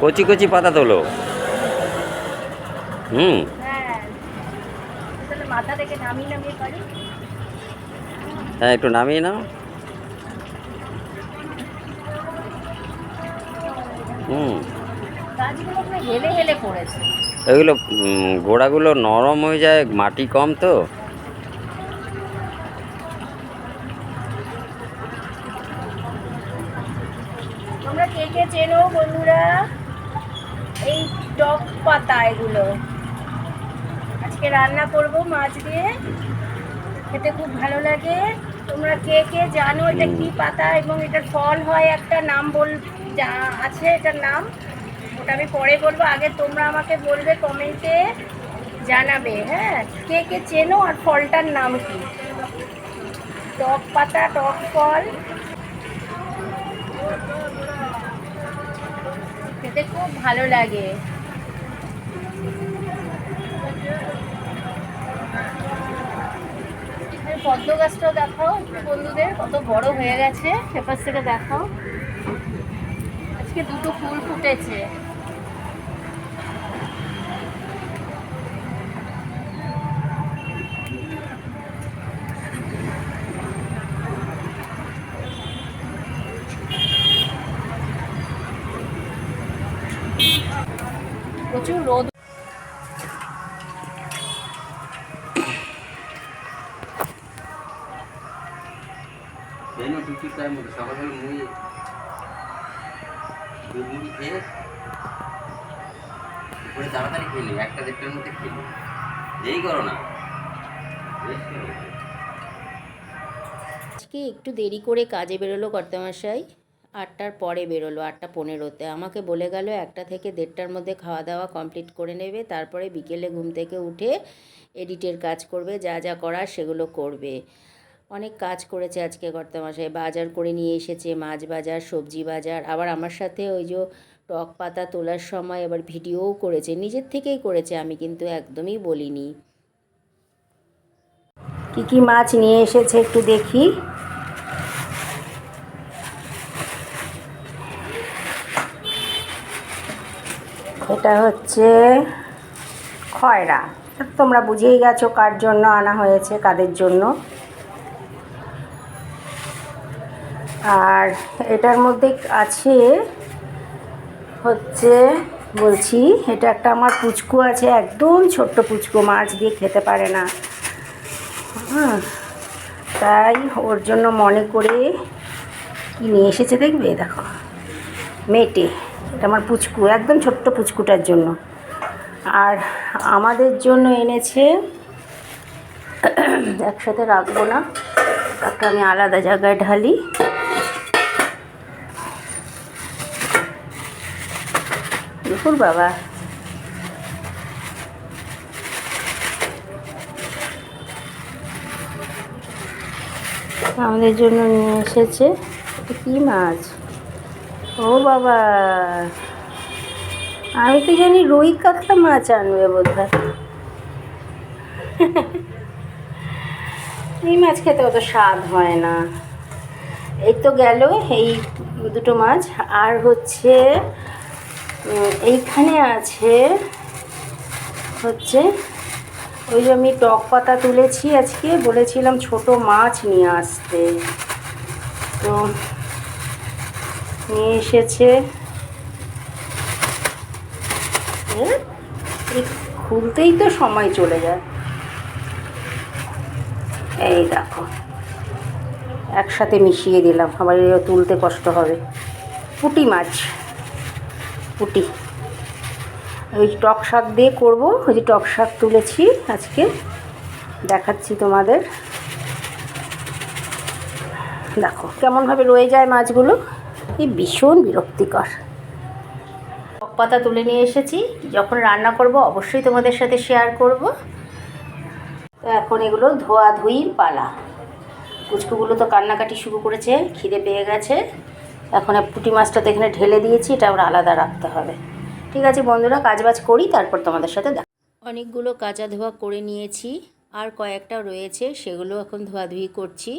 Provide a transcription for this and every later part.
কচি কচি পাতা তোলো। হুম। হ্যাঁ একটু নামিয়ে নাও। হুম। এগুলো গোড়াগুলো নরম হয়ে যায়, মাটি কম তো। বন্ধুরা? এই টক পাতা এগুলো। আজকে রান্না করব মাছ দিয়ে। খেতে খুব ভালো লাগে। তোমরা কে কে জানো এটা কি পাতা এবং এটার ফল হয় একটা নাম বল, যা আছে এটার নাম? ওটা আমি পরে বলব। আগে তোমরা আমাকে বলবে, কমেন্টে জানাবে হ্যাঁ? কে কে চেনো আর ফলটার নাম কি? টক পাতা, টক ফল। খেতে খুব ভালো লাগে। পদ্ম গাছটাও দেখাও বন্ধুদের, কত বড় হয়ে গেছে, সেপাশ থেকে দেখাও। আজকে দুটো ফুল ফুটেছে। প্রচুর রোদ। সকালবেলা মুড়ি মুড়ি খেয়ে দুপুরে তাড়াতাড়ি খেলি একটা দেড়টার মধ্যে খেলি দেরি করো না আজকে একটু দেরি করে কাজে বেরোলো কর্তামশাই। আটটার পরে বেরোলো, আটটা পনেরোতে। আমাকে বলে গেল, একটা থেকে দেড়টার মধ্যে খাওয়া দাওয়া কমপ্লিট করে নেবে, তারপরে বিকেলে ঘুম থেকে উঠে এডিটের কাজ করবে, যা যা করার সেগুলো করবে। অনেক কাজ করেছে আজকে কর্তামশাই, বাজার করে নিয়ে এসেছে, মাছ বাজার, সবজি বাজার, আবার আমার সাথে ওই যে টক পাতা তোলার সময় আবার ভিডিওও করেছে, নিজের থেকেই করেছে, আমি কিন্তু একদমই বলিনি। কি কি মাছ নিয়ে এসেছে একটু দেখি। এটা হচ্ছে খয়রা। তোমরা বুঝেই গেছো কার জন্য আনা হয়েছে, কাদের জন্য। আর এটার মধ্যে আছে হচ্ছে, বলছি, এটা একটা আমার পুচকু আছে, একদম ছোট্ট পুচকু মাছ দিয়ে খেতে পারে না। হ্যাঁ তাই ওর জন্য মনে করে কি নিয়ে এসেছে দেখবে? দেখো, মেটে। এটা আমার পুচকু, একদম ছোট্ট পুচকুটার জন্য। আর আমাদের জন্য এনেছে, একসাথে রাখব না একটা আমি আলাদা জায়গায় ঢালি। দুপুর, বাবা। আমাদের জন্য নিয়ে এসেছে কী মাছ? ও বাবা। আমি তো জানি রুই কাতলা মাছ আনবে বোধ হয় এই মাছ খেতে অত স্বাদ হয় না। এই তো গেল এই দুটো মাছ। আর হচ্ছে এইখানে আছে, হচ্ছে, ওই যে আমি টক পাতা তুলেছি আজকে, বলেছিলাম ছোট মাছ নিয়ে আসতে। তো নিয়ে এসেছে। এই খুলতেই তো সময় চলে যায়। এই দেখো। একসাথে মিশিয়ে দিলাম। আবার তুলতে কষ্ট হবে। পুঁটি মাছ। পুঁটি। ওই টক শাক দিয়ে করব। ওই যে টক শাক তুলেছি আজকে। দেখাচ্ছি তোমাদের। দেখো, কেমনভাবে রয়ে যায় মাছগুলো। এই ভীষণ বিরক্তিকর। টক পাতা তুলে নিয়ে এসেছি। যখন রান্না করব, অবশ্যই তোমাদের সাথে শেয়ার করব। তো এখন এগুলো ধোয়া ধুইর পালা। কুচকুগুলো তো কান্নাকাটি শুরু করেছে, খিদে পেয়ে গেছে। এখন পুঁটি মাছটা তো এখানে ঢেলে দিয়েছি, এটা আবার আলাদা রাখতে হবে। ঠিক আছে বন্ধুরা, কাজবাজ করি, তারপর তোমাদের সাথে দেখা। অনেকগুলো কাঁচা ধোয়া করে নিয়েছি, আর কয়েকটা রয়েছে, সেগুলো এখন ধোয়াধুয়ি করছি।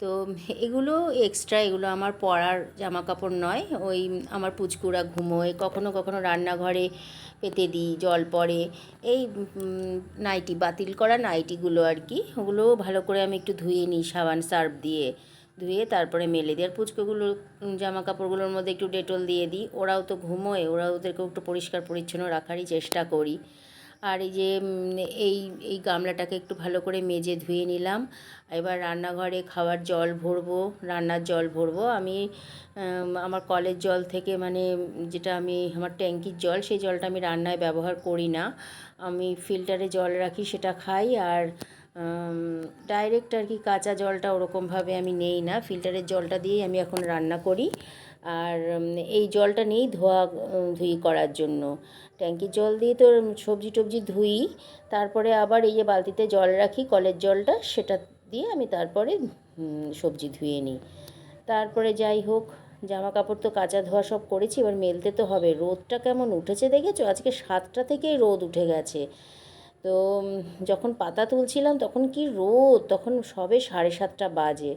তো এগুলো এক্সট্রা এগুলো আমার পরার জামা কাপড় নয়। ওই আমার পুচকুরা ঘুমোয়, কখনো কখনো রান্নাঘরে পেতে দিই, জল পড়ে। এই নাইটি, বাতিল করা নাইটিগুলো আর কি, ওগুলো ভালো করে আমি একটু ধুয়ে নিই সাবান সার্ফ দিয়ে। ধুয়ে তারপরে মেলে দিই আর পুচকুগুলো জামা কাপড়গুলোর মধ্যে একটু ডেটল দিয়ে দিই। ওরাও তো ঘুমোয় ওরাও ওদেরকেও একটু পরিষ্কার পরিচ্ছন্ন রাখারই চেষ্টা করি। আর এই যে এই এই গামলাটাকে একটু ভালো করে মেজে ধুয়ে নিলাম। এবার রান্নাঘরে খাওয়ার জল ভরবো, রান্নার জল ভরবো। আমি আমার কলের জল থেকে মানে যেটা আমি, আমার ট্যাঙ্কির জল, সেই জলটা আমি রান্নায় ব্যবহার করি না। আমি ফিল্টারে জল রাখি, সেটা খাই। আর ডাইরেক্ট আর কি কাঁচা জলটা ওরকমভাবে আমি নেই না। ফিল্টারের জলটা দিয়েই আমি এখন রান্না করি। আর এই জলটা নিয়েই ধোয়া ধুই করার জন্য। ট্যাঙ্কির জল দিয়ে তো সবজি টবজি ধুই, তারপরে আবার এই যে বালতিতে জল রাখি, কলের জলটা, সেটা দিয়ে আমি তারপরে সবজি ধুয়ে নিই। তারপরে যাই হোক জামা কাপড় তো কাচা ধোয়া সব করেছি, এবার মেলতে তো হবে। রোদটা কেমন উঠেছে দেখেছ? আজকে সাতটা থেকেই রোদ উঠে গেছে। তো যখন পাতা তুলছিলাম, তখন কি রোদ? তখন সবে সাড়ে সাতটা বাজে।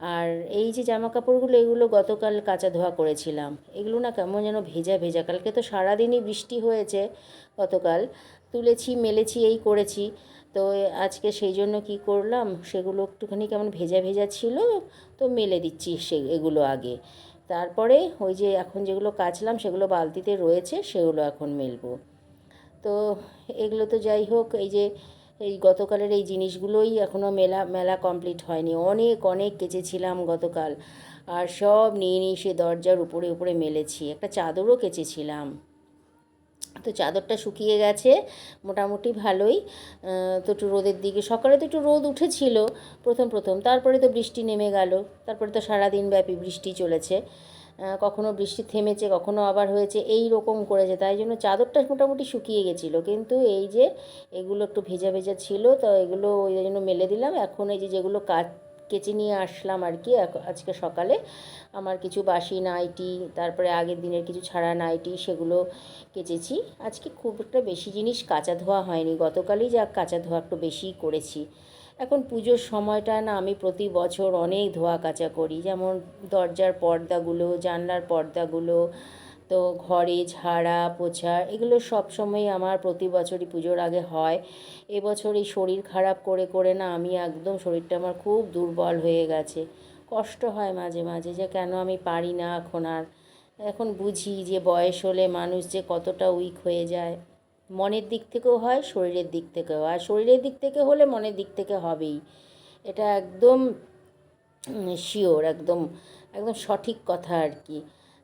আর এই যে জামা কাপড়গুলো, এগুলো গতকাল কাচা ধোয়া করেছিলাম। এগুলো না কেমন যেন ভেজা ভেজা। কালকে তো সারাদিনই বৃষ্টি হয়েছে গতকাল। তুলেছি, মেলেছি, এই করেছি। তো আজকে সেই জন্য কি করলাম, সেগুলো একটুখানি কেমন ভেজা ভেজা ছিল, তো মেলে দিচ্ছি সে, এগুলো আগে। তারপরে ওই যে এখন যেগুলো কাচলাম, সেগুলো বালতিতে রয়েছে, সেগুলো এখন মেলবো। তো এগুলো তো যাই হোক, এই যে এই গতকালের এই জিনিসগুলোই এখনও মেলা মেলা কমপ্লিট হয়নি। অনেক অনেক কেচেছিলাম গতকাল। আর সব নিয়ে নিয়ে সে দরজার উপরে উপরে মেলেছি। একটা চাদরও কেচেছিলাম। তো চাদরটা শুকিয়ে গেছে, মোটামুটি ভালোই। তো একটু রোদের দিকে, সকালে তো একটু রোদ উঠেছিল প্রথম প্রথম। তারপরে তো বৃষ্টি নেমে গেল। তারপরে তো সারাদিন ব্যাপী বৃষ্টি চলেছে। কখনো বৃষ্টি থেমেছে, কখনো আবার হয়েছে, এই রকম করেছে। তাই জন্য চাদরটা মোটামুটি শুকিয়ে গেছিল। কিন্তু এই যে এগুলো একটু ভেজা ভেজা ছিল, তো এগুলো ওই জন্য মেলে দিলাম। এখন এই যে যেগুলো কাচ কেচে নিয়ে আসলাম আর কি আজকে সকালে, আমার কিছু বাসি নাইটি, তারপরে আগের দিনের কিছু ছাড়া নাইটি, সেগুলো কেচেছি। আজকে খুব একটা বেশি জিনিস কাঁচা ধোয়া হয়নি। গতকালই যা কাঁচা ধোয়া একটু বেশিই করেছি। এখন পুজোর সময়টা না আমি প্রতি বছর অনেক ধোয়া কাচা করি। যেমন দরজার পর্দাগুলো, জানলার পর্দাগুলো, তো ঘরে ঝাড়া পোছা এগুলো সব সময় আমার প্রতি বছরই পুজোর আগে হয়। এবছর এই শরীর খারাপ করে করে না আমি একদম শরীরটা আমার খুব দুর্বল হয়ে গেছে। কষ্ট হয় মাঝে মাঝে যে কেন আমি পারি না এখন আর। এখন বুঝি যে বয়স হলে মানুষ যে কতটা উইক হয়ে যায়। মনের দিক থেকেও হয়, শরীরের দিক থেকেও। আর শরীরের দিক থেকে হলে মনের দিক থেকে হবেই। এটা একদম শিওর একদম একদম সঠিক কথা আর কি।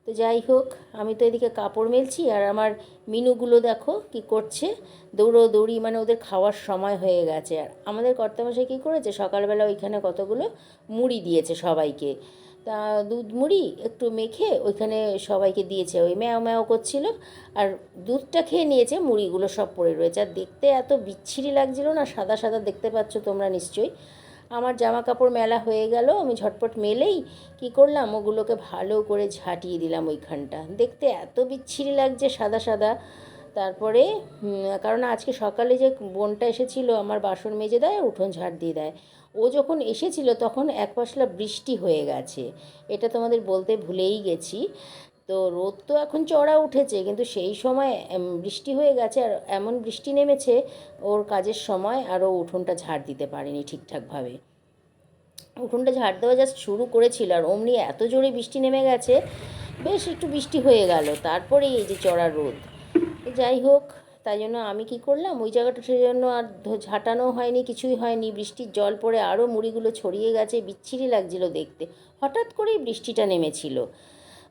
তো যাই হোক, আমি তো এদিকে কাপড় মেলছি আর আমার মিনুগুলো দেখো কি করছে। দৌড়ো দৌড়ি মানে ওদের খাওয়ার সময় হয়ে গেছে। আর আমাদের কর্তামশাই কী করেছে? সকালবেলা ওইখানে কতগুলো মুড়ি দিয়েছে সবাইকে। তা দুধ মুড়ি একটু মেখে ওইখানে সবাইকে দিয়েছে। ওই ম্যাও ম্যাও করছিল আর দুধটা খেয়ে নিয়েছে, মুড়িগুলো সব পড়ে রয়েছে। আর দেখতে এত বিচ্ছিরি লাগছিল না, সাদা সাদা দেখতে পাচ্ছ তোমরা নিশ্চয়ই। আমার জামা কাপড় মেলা হয়ে গেল, আমি ঝটপট মেলেই কি করলাম, ওগুলোকে ভালো করে ঝাঁটিয়ে দিলাম ওইখানটা। দেখতে এত বিচ্ছিরি লাগছে, সাদা সাদা। তারপরে কারণ আজকে সকালে যে বোনটা এসেছিল, আমার বাসন মেজে দেয় উঠোন ঝাড় দিয়ে দেয়। ও যখন এসেছিল তখন এক পশলা বৃষ্টি হয়ে গেছে। এটা তোমাদের বলতে ভুলেই গেছি। তো রোদ তো এখন চড়া উঠেছে, কিন্তু সেই সময় বৃষ্টি হয়ে গেছে আর এমন বৃষ্টি নেমেছে ওর কাজের সময় আরও উঠোনটা ঝাড় দিতে পারেনি ঠিকঠাকভাবে। উঠোনটা ঝাড় দেওয়া জাস্ট শুরু করেছিল আর অমনি এত জোরে বৃষ্টি নেমে গেছে, বেশ একটু বৃষ্টি হয়ে গেল। তারপরে এই যে চড়া রোদ। যাই হোক তাই জন্য আমি কি করলাম? ওই জায়গাটা সেই জন্য আর ঝাঁটানো হয়নি, কিছুই হয়নি। বৃষ্টির জল পড়ে আরও মুড়িগুলো ছড়িয়ে গেছে, বিচ্ছিরি লাগছিল দেখতে। হঠাৎ করেই বৃষ্টিটা নেমেছিল।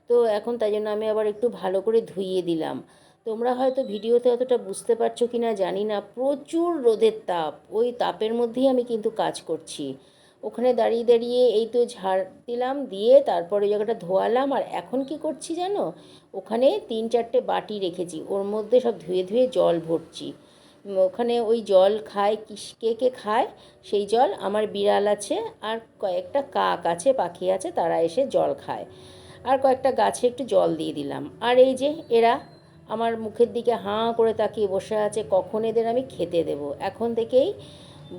তো এখন তাই জন্য আমি আবার একটু ভালো করে ধুইয়ে দিলাম। তোমরা হয়তো ভিডিওতে অতটা বুঝতে পারছ কি না জানি না। প্রচুর রোদের তাপ। ওই তাপের মধ্যেই আমি কিন্তু কাজ করছি। ওখানে দাঁড়িয়ে দাঁড়িয়ে এই তো ঝাড় দিলাম, দিয়ে তারপরে জায়গাটা ধোয়ালাম, আর এখন কি করছি জানো? ওখানে তিন চারটে বাটি রেখেছি, ওর মধ্যে সব ধুয়ে ধুয়ে জল ভরছি। ওখানে ওই জল খায় কে কে খায়, সেই জল আমার বিড়াল আছে, আর কয়েকটা কাক আছে, পাখি আছে, তারা এসে জল খায়। আর কয়েকটা গাছে একটু জল দিয়ে দিলাম। আর এই যে এরা আমার মুখের দিকে হাঁ করে তাকিয়ে বসে আছে, কখন এদের আমি খেতে দেব? এখন থেকেই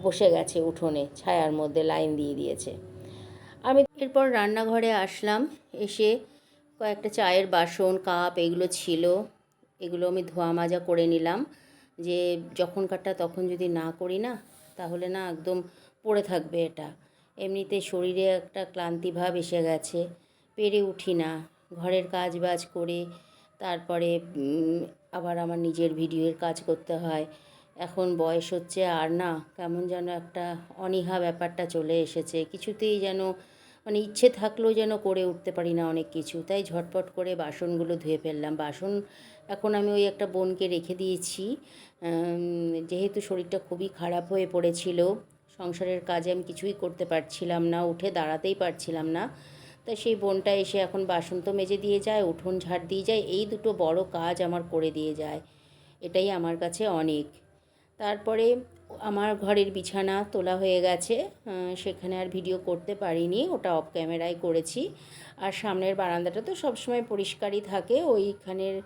বসে গেছে উঠোনে, ছায়ার মধ্যে লাইন দিয়ে দিয়েছে। আমি এরপর রান্নাঘরে আসলাম, এসে কয়েকটা চায়ের বাসন, কাপ এগুলো ছিল, এগুলো আমি ধোয়া মাজা করে নিলাম, যে যখনকারটা তখন যদি না করি না, তাহলে না একদম পড়ে থাকবে এটা। এমনিতে শরীরে একটা ক্লান্তি ভাব এসে গেছে, পেরে উঠি না, ঘরের কাজ বাজ করে, তারপরে আবার আমার নিজের ভিডিওর কাজ করতে হয় এখন বয়স হচ্ছে আর না, কেমন যেন একটা অনীহা ব্যাপারটা চলে এসেছে। কিছুতেই যেন মানে ইচ্ছে থাকলেও যেন করে উঠতে পারি না অনেক কিছু। তাই ঝটপট করে বাসনগুলো ধুয়ে ফেললাম। বাসন এখন আমি ওই একটা বোনকে রেখে দিয়েছি। যেহেতু শরীরটা খুবই খারাপ হয়ে পড়েছিল, সংসারের কাজে আমি কিছুই করতে পারছিলাম না, উঠে দাঁড়াতেই পারছিলাম না। তাই সেই বোনটা এসে এখন বাসন তো মেজে দিয়ে যায়, উঠোন ঝাড় দিয়ে যায়, এই দুটো বড় কাজ আমার করে দিয়ে যায়। এটাই আমার কাছে অনেক। তারপরে আমার ঘরের বিছানা তোলা হয়ে গেছে সেখানে আর ভিডিও করতে পারিনি, ওটা অফ ক্যামেরায় করেছি। আর সামনের বারান্দাটা তো সবসময় পরিষ্কারই থাকে, ওইখানের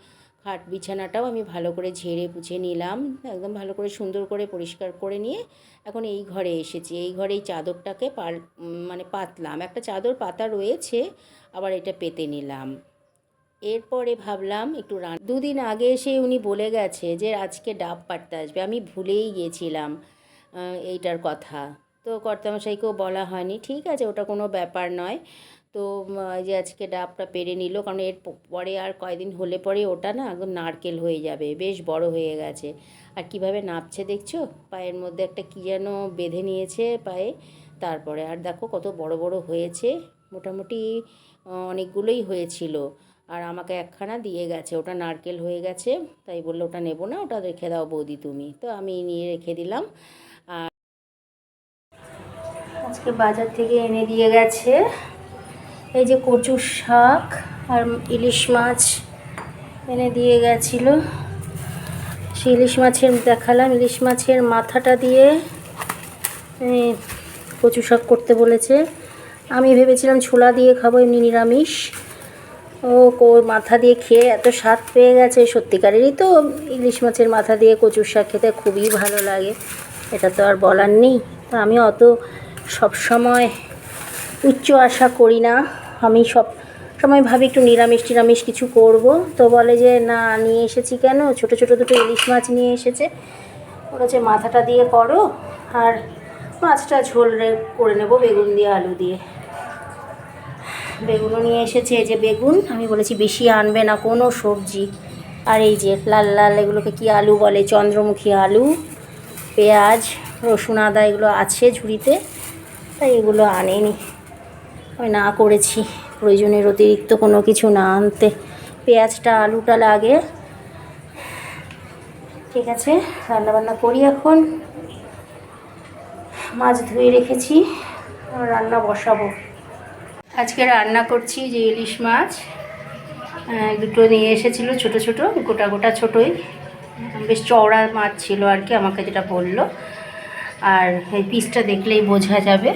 খাট বিছানাটাও আমি ভালো করে ঝেড়ে পুছে নিলাম, একদম ভালো করে সুন্দর করে পরিষ্কার করে নিয়ে এখন এই ঘরে এসেছি। এই ঘরে এই চাদরটাকে পাল মানে পাতলাম, একটা চাদর পাতা রয়েছে, আবার এটা পেতে নিলাম। এরপরে ভাবলাম একটু রান দুদিন আগে এসে উনি বলে গেছে যে আজকে ডাব পাড়তে আসবে। আমি ভুলেই গিয়েছিলাম এইটার কথা। তো কর্তামশাইকেও বলা হয়নি। ঠিক আছে, ওটা কোনো ব্যাপার নয়। তো যে আজকে ডাবটা পেরে নিল, কারণ এর পরে আর কয়দিন হলে পরে ওটা না একদম নারকেল হয়ে যাবে, বেশ বড় হয়ে গেছে। আর কীভাবে নাপছে দেখছ? পায়ের মধ্যে একটা কী যেন বেঁধে নিয়েছে পায়ে। তারপরে, আর দেখো কত বড় বড় হয়েছে। মোটামুটি অনেকগুলোই হয়েছিল। আর আমাকে একখানা দিয়ে গেছে, ওটা নারকেল হয়ে গেছে, তাই বলল ওটা নেব না, ওটা রেখে দাও বৌদি তুমি। তো আমি নিয়ে রেখে দিলাম। আর আজকে বাজার থেকে এনে দিয়ে গেছে। এই যে কচুর শাক আর ইলিশ মাছ এনে দিয়ে গেছিল। সেই ইলিশ মাছের দেখালাম, ইলিশ মাছের মাথাটা দিয়ে কচু শাক করতে বলেছে। আমি ভেবেছিলাম ছোলা দিয়ে খাব, এমনি নিরামিষ। ও মাথা দিয়ে খেয়ে এত স্বাদ পেয়ে গেছে। সত্যিকারেরই তো ইলিশ মাছের মাথা দিয়ে কচুর শাক খেতে খুবই ভালো লাগে। এটা তো আর বলার নেই। তা আমি অত সবসময় উচ্চ আশা করি না। আমি সব সময় ভাবি একটু নিরামিষ টিরামিষ কিছু করব। তো বলে যে, না, নিয়ে এসেছি কেন? ছোট ছোট দুটো ইলিশ মাছ নিয়ে এসেছে। বলেছে মাথাটা দিয়ে করো, আর মাছটা ঝোল করে নেব বেগুন দিয়ে, আলু দিয়ে। বেগুনও নিয়ে এসেছে, এই যে বেগুন, আমি বলেছি বেশি আনবে না, কোনো সবজি। আর এই যে লাল লাল, এগুলোকে কি আলু বলে? চন্দ্রমুখী আলু, পেঁয়াজ, রসুন, আদা, এগুলো আছে ঝুড়িতে, তাই এগুলো আনেনি। আমি না করেছি, প্রয়োজনের অতিরিক্ত কোনো কিছু না আনতে। পেঁয়াজটা, আলুটা লাগে। ঠিক আছে, রান্নাবান্না করি এখন। মাছ ধুয়ে রেখেছি রান্না বসাবো। আজকে রান্না করছি যে ইলিশ মাছ। দুটো নিয়ে এসেছিল ছোট ছোট, গোটা গোটা ছোটোই। বেশ চওড়া মাছ ছিল আর কি, আমাকে যেটা বলল। আর এই পিসটা দেখলেই বোঝা যাবে।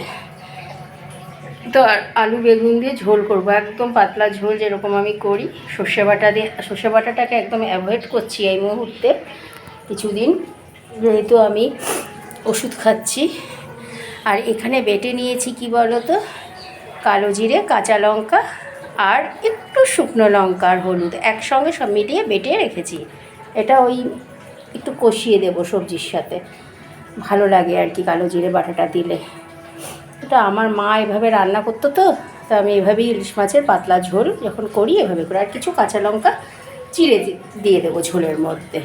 তো আর আলু বেগুন দিয়ে ঝোল করব, একদম পাতলা ঝোল যেরকম আমি করি। সর্ষে বাটা দিয়ে, সর্ষে বাটাটাকে একদম অ্যাভয়েড করছি এই মুহূর্তে কিছুদিন। যেহেতু আমি ওষুধ খাচ্ছি। আর এখানে বেটে নিয়েছি কি বলো তো কালো জিরে, কাঁচা লঙ্কা আর একটু শুকনো লঙ্কা আর হলুদ একসঙ্গে সব মিলিয়ে বেটে রেখেছি। এটা ওই একটু কষিয়ে দেবো সবজির সাথে। ভালো লাগে আর কি কালো জিরে বাটাটা দিলে। এটা আমার মা এভাবে রান্না করতো তো তো আমি এভাবেই ইলিশ মাছের পাতলা ঝোল যখন করি এভাবে করে। আর কিছু কাঁচা লঙ্কা দি- দিয়ে দেবো ঝোলের মধ্যে।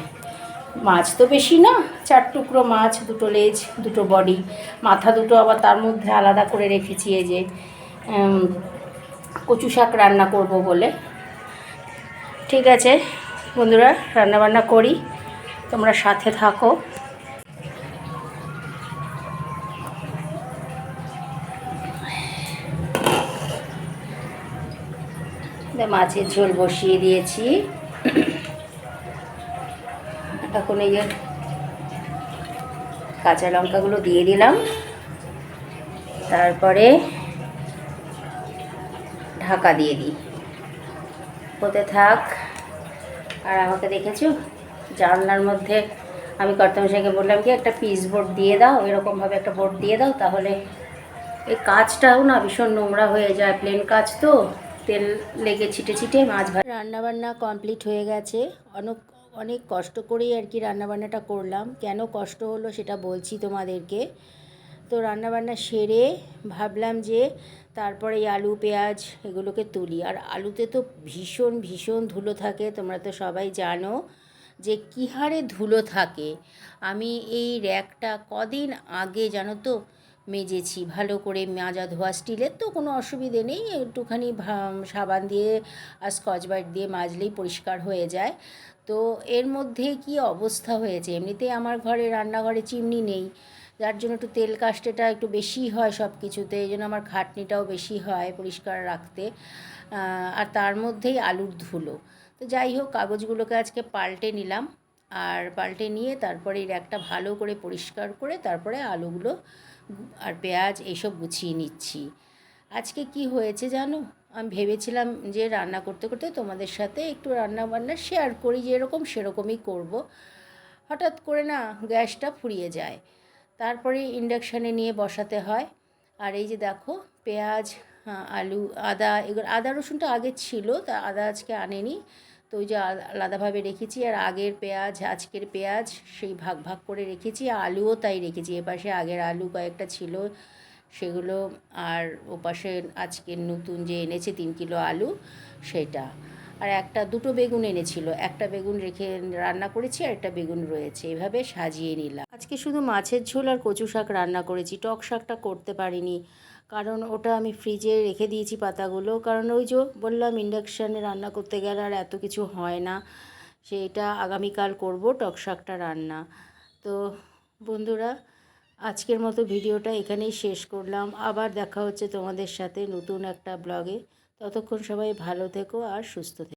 মাছ তো বেশি না, চার টুকরো মাছ, দুটো লেজ, দুটো বডি। মাথা দুটো আবার তার মধ্যে আলাদা করে রেখেছি এই যে কচু শাক রান্না করব বলে। ঠিক আছে, বন্ধুরা, রান্নাবান্না করি। তোমরা সাথে থাকো। মাছের ঝোল বসিয়ে দিয়েছি। এখন এই যে কাঁচা লঙ্কাগুলো দিয়ে দিলাম। তারপরে ঢাকা দিয়ে দিই। হতে থাক। আর আমাকে দেখেছ? জানলার মধ্যে আমি কর্তমশাইকে বললাম কি, একটা পিস বোর্ড দিয়ে দাও এরকমভাবে একটা বোর্ড দিয়ে দাও, তাহলে এই কাজটাও না ভীষণ নোংরা হয়ে যায়, প্লেন কাজ তো, তেল লেগে ছিটে ছিটে মাছ ভাজা। রান্নাবান্না কমপ্লিট হয়ে গেছে। অনেক অনেক কষ্ট করেই আর কি রান্নাবান্নাটা করলাম। কেন কষ্ট হলো সেটা বলছি তোমাদেরকে। তো রান্নাবান্না সেরে ভাবলাম যে তারপরে এই আলু, পেঁয়াজ এগুলোকে তুলি। আর আলুতে তো ভীষণ ভীষণ ধুলো থাকে, তোমরা তো সবাই জানো যে কী হারে ধুলো থাকে। আমি এই র্যাকটা কদিন আগে, জানো তো, মেজেছি ভালো করে মাজা ধোয়া স্টিলের, তো কোনো অসুবিধে নেই, একটুখানি সাবান দিয়ে আর স্কচ ব্রাইট দিয়ে মাজলেই পরিষ্কার হয়ে যায়। তো এর মধ্যে কি অবস্থা হয়েছে? এমনিতেই আমার ঘরে, রান্নাঘরে চিমনি নেই। যার জন্য একটু তেল কাস্টেটা একটু বেশি হয় সব কিছুতে, এই জন্য আমার খাটনিটাও বেশি হয় পরিষ্কার রাখতে। আর তার মধ্যেই আলুর ধুলো। তো যাই হোক, কাগজগুলোকে আজকে পাল্টে নিলাম। আর পাল্টে নিয়ে তারপরে এই র্যাকটা ভালো করে পরিষ্কার করে তারপরে আলুগুলো আর পেঁয়াজ এইসব গুছিয়ে নিচ্ছি। আজকে কি হয়েছে জানো? আমি ভেবেছিলাম যে রান্না করতে করতে তোমাদের সাথে একটু রান্না বান্না শেয়ার করি, যেরকম সেরকমই করব। হঠাৎ করে না গ্যাসটা ফুরিয়ে যায়। তারপরে ইন্ডাকশানে নিয়ে বসাতে হয়। আর এই যে দেখো পেঁয়াজ আহ, আলু আদা এগুলো আদা রসুনটা আগে ছিল তা আদা আজকে আনেনি। তো ওই যে আলা- আলাদাভাবে রেখেছি আর আগের পেঁয়াজ আজকের পেঁয়াজ সেই ভাগ ভাগ করে রেখেছি আলুও তাই রেখেছি। এপাশে আগের আলু কয়েকটা ছিল সেগুলো আর ওপাশে আজকের নতুন যে এনেছে তিন কিলো আলু সেটা। আর একটা দুটো বেগুন এনেছিল। একটা বেগুন রেখে রান্না করেছি, আর একটা বেগুন রয়েছে। এভাবে সাজিয়ে নিলাম। আজকে শুধু মাছের ঝোল আর কচু শাক রান্না করেছি। টক শাকটা করতে পারিনি। কারণ ওটা আমি ফ্রিজে রেখে দিয়েছি পাতাগুলো। কারণ ওই যে বললাম, ইন্ডাকশানে রান্না করতে গেলে আর এত কিছু হয় না। সেটা আগামীকাল করব টক শাকটা রান্না। তো বন্ধুরা, আজকের মতো ভিডিওটা এখানেই শেষ করলাম। আবার দেখা হচ্ছে তোমাদের সাথে নতুন একটা ব্লগে। ততক্ষণ সবাই ভালো থেকো আর সুস্থ থেকো।